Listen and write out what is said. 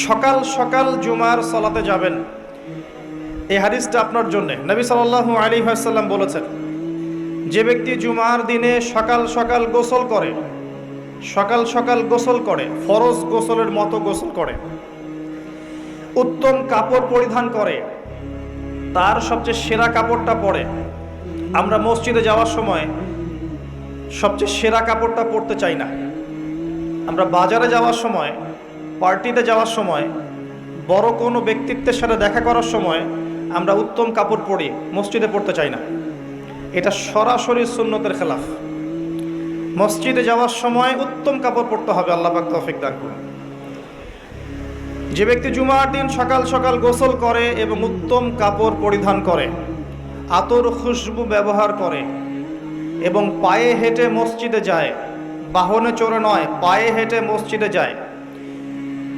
সকাল সকাল জুমার সলাতে যাবেন। এই হাদিসটা আপনার জন্য। নবী সাল্লাল্লাহু আলী বলেছেন, যে ব্যক্তি জুমার দিনে সকাল সকাল গোসল করে, সকাল সকাল গোসল করে, ফরজ গোসলের মতো গোসল করে, উত্তম কাপড় পরিধান করে, তার সবচেয়ে সেরা কাপড়টা পরে, আমরা মসজিদে যাওয়ার সময় সবচেয়ে সেরা কাপড়টা পরতে চাই না। আমরা বাজারে যাওয়ার সময় পার্টিতে যাওয়ার সময়, বড় কোনো ব্যক্তিত্বের সাথে দেখা করার সময় আমরা উত্তম কাপড় পরি, মসজিদে পড়তে চাই না। এটা সরাসরি সুন্নতের খেলাফ। মসজিদে যাওয়ার সময় উত্তম কাপড় পরতে হবে, আল্লাহ তৌফিক দান করুন। যে ব্যক্তি জুমার দিন সকাল সকাল গোসল করে এবং উত্তম কাপড় পরিধান করে, আতর খুশবু ব্যবহার করে এবং পায়ে হেঁটে মসজিদে যায়, বাহনে চড়ে নয়, পায়ে হেঁটে মসজিদে যায়